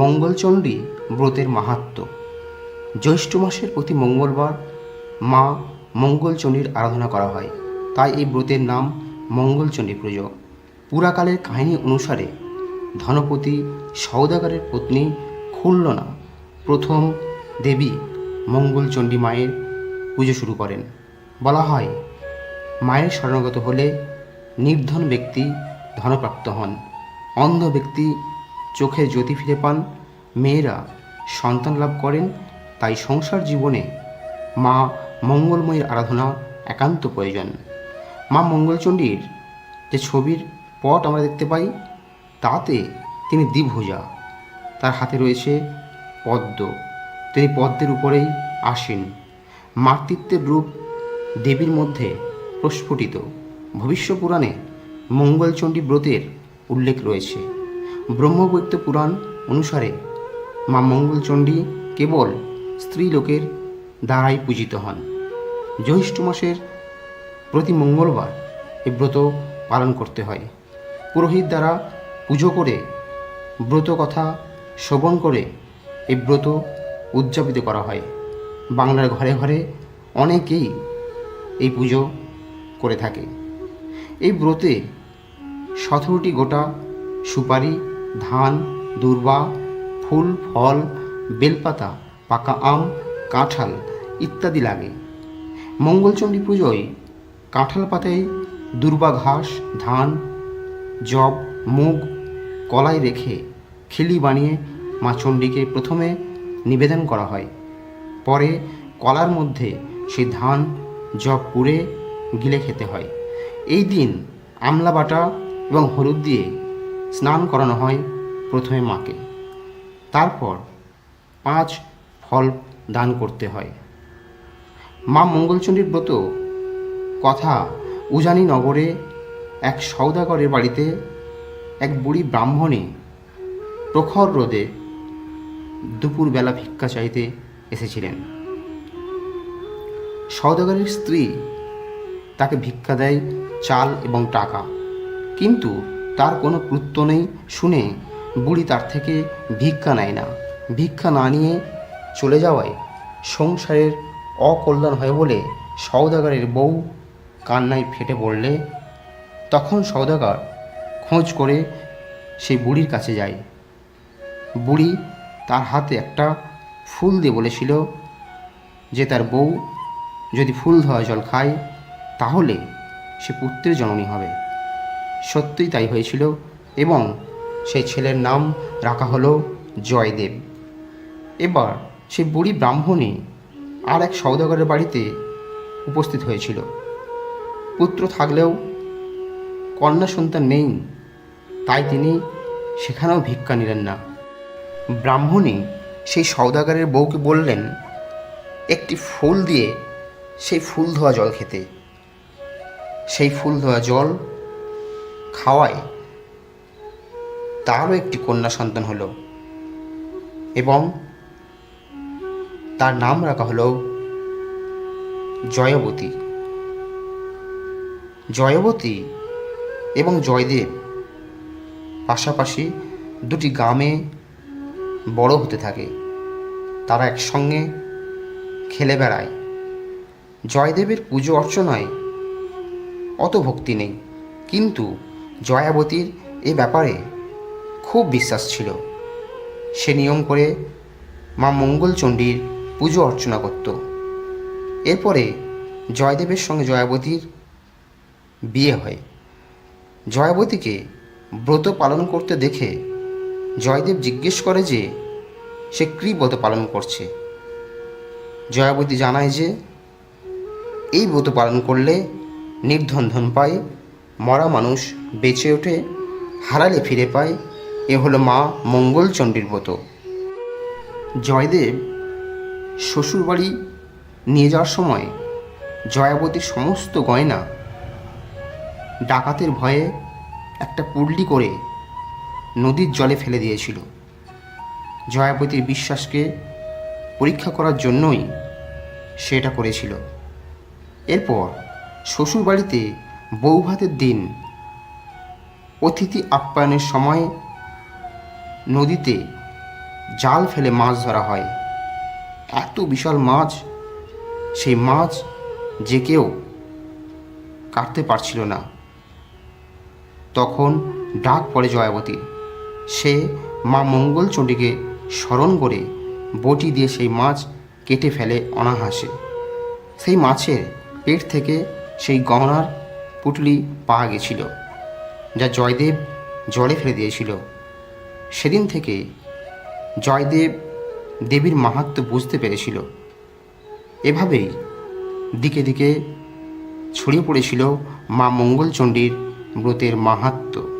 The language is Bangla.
মঙ্গলচণ্ডী ব্রতের মাহাত্ম্য জ্যৈষ্ঠ মাসের প্রতি মঙ্গলবার মা মঙ্গলচণ্ডীর আরাধনা করা হয়। তাই এই ব্রতের নাম মঙ্গলচণ্ডী পুজো। পুরাকালের কাহিনী অনুসারে ধনপতি সৌদাগরের পত্নী খুল্লনা প্রথম দেবী মঙ্গলচণ্ডী মায়ের পুজো শুরু করেন। বলা হয়, মায়ের শরণাগত হলে নির্ধন ব্যক্তি ধনপ্রাপ্ত হন। অন্ধ ব্যক্তি চোখে জ্যোতি ফিরে পান, মেয়েরা সন্তান লাভ করেন, তাই সংসার জীবনে মা মঙ্গলময়ীর আরাধনা একান্ত প্রয়োজন। মা মঙ্গলচণ্ডীর যে ছবির পট আমরা দেখতে পাই, তাতে তিনি দ্বিভুজা। তার হাতে রয়েছে পদ্ম। তিনি পদ্মের উপরেই আসীন। মাতৃত্বের রূপ দেবীর মধ্যে প্রস্ফুটিত। ভবিষ্য পুরাণে মঙ্গলচণ্ডী ব্রতের উল্লেখ রয়েছে। ব্রহ্মবৈত্য পুরাণ অনুসারে মা মঙ্গলচণ্ডী কেবল স্ত্রীলোকের দ্বারাই পূজিত হন। জ্যৈষ্ঠ মাসের প্রতি মঙ্গলবার এই ব্রত পালন করতে হয়। পুরোহিত দ্বারা পুজো করে ব্রত কথা শ্রবণ করে এই ব্রত উদযাপিত করা হয়। বাংলার ঘরে ঘরে অনেকেই এই পুজো করে থাকে। এই ব্রতে সতেরোটি গোটা সুপারি ধান, দূর্বা, ফুল, ফল, বেলপাতা, পাকা আম, কাঁঠাল ইত্যাদি লাগে। মঙ্গলচণ্ডী পুজোয় কাঁঠাল পাতায় দুর্বা ঘাস, ধান জব মুগ, কলাই রেখে খিলি বানিয়ে মা চণ্ডীকে প্রথমে নিবেদন করা হয়। পরে কলার মধ্যে সেই ধান জব পুড়ে গিলে খেতে হয়। এই দিন আমলা বাটা এবং হলুদ দিয়ে স্নান করানো হয় প্রথমে মাকে। তারপর পাঁচ ফল দান করতে হয়। মা মঙ্গলচণ্ডীর ব্রত কথা উজানি নগরে এক সৌদাগরের বাড়িতে এক বুড়ি ব্রাহ্মণী প্রখর রোদে দুপুরবেলা ভিক্ষা চাইতে এসেছিলেন। সৌদাগরের স্ত্রী তাকে ভিক্ষা দেয় চাল এবং টাকা। কিন্তু তার কোনো কৃত্য নেই, শুনে বুড়ি তার থেকে ভিক্ষা নেয় না। ভিক্ষা না নিয়ে চলে যাওয়ায় সংসারের অকল্যাণ হয় বলে সৌদাগরের বউ কান্নায় ফেটে পড়লে। তখন সৌদাগর খোঁজ করে সেই বুড়ির কাছে যায়। বুড়ি তার হাতে একটা ফুল দিয়ে বলেছিল যে, তার বউ যদি ফুল ধোয়া জল খায়, তাহলে সে পুত্রের জননী হবে। সত্যিই তাই হয়েছিল এবং সেই ছেলের নাম রাখা হলো জয়দেব। এবার সেই বুড়ি ব্রাহ্মণী আর এক সৌদাগরের বাড়িতে উপস্থিত হয়েছিল। পুত্র থাকলেও কন্যা সন্তান নেই, তাই তিনি সেখানেও ভিক্ষা নিলেন না। ব্রাহ্মণী সেই সৌদাগরের বউকে বললেন, একটি ফুল দিয়ে সেই ফুল ধোয়া জল খেতে। সেই ফুল ধোয়া জল খাওয়ায়, তারও একটি কন্যা সন্তান হলো এবং তার নাম রাখা হলো জয়বতী। জয়বতী এবং জয়দেব পাশাপাশি দুটি গ্রামে বড় হতে থাকে। তারা একসঙ্গে খেলে বেড়ায়। জয়দেবের পুজো অর্চনায় অত ভক্তি নেই, কিন্তু জয়াবতীর এ ব্যাপারে খুব বিশ্বাস ছিল। সে নিয়ম করে মা মঙ্গলচণ্ডীর পুজো অর্চনা করত। এরপরে জয়দেবের সঙ্গে জয়াবতীর বিয়ে হয়। জয়াবতীকে ব্রত পালন করতে দেখে জয়দেব জিজ্ঞেস করে যে, সে কী ব্রত পালন করছে? জয়াবতী জানায় যে, এই ব্রত পালন করলে নির্ধন ধন পায় মরা মানুষ বেঁচে ওঠে, হারালে ফিরে পায়, এ হলো মা মঙ্গলচণ্ডীর ব্রত। জয়দেব শ্বশুরবাড়ি নিয়ে যাওয়ার সময় জয়াবতীর সমস্ত গয়না ডাকাতের ভয়ে একটা পুল্লি করে নদীর জলে ফেলে দিয়েছিল। জয়াবতীর বিশ্বাসকে পরীক্ষা করার জন্যই সেটা করেছিল। এরপর শ্বশুরবাড়িতে বৌভাতের দিন। অতিথি আপ্যায়নের সময় নদীতে জাল ফেলে মাছ ধরা হয়। এত বিশাল মাছ, সেই মাছ যে কেউ কাটতে পারছিল না। তখন ডাক পড়ে জয়াবতী সে মা মঙ্গলচণ্ডীকে স্মরণ করে বটি দিয়ে সেই মাছ কেটে ফেলে অনাহাসে। সেই মাছের পেট থেকে সেই গহনার পুটলি পাওয়া গেছিল, যা জয়দেব জলে ফেলে দিয়েছিল। সেদিন থেকে জয়দেব দেবীর মাহাত্ম বুঝতে পেরেছিল। এভাবেই দিকে দিকে ছড়িয়ে পড়েছিল মা মঙ্গলচণ্ডীর ব্রতের মাহাত্ম্য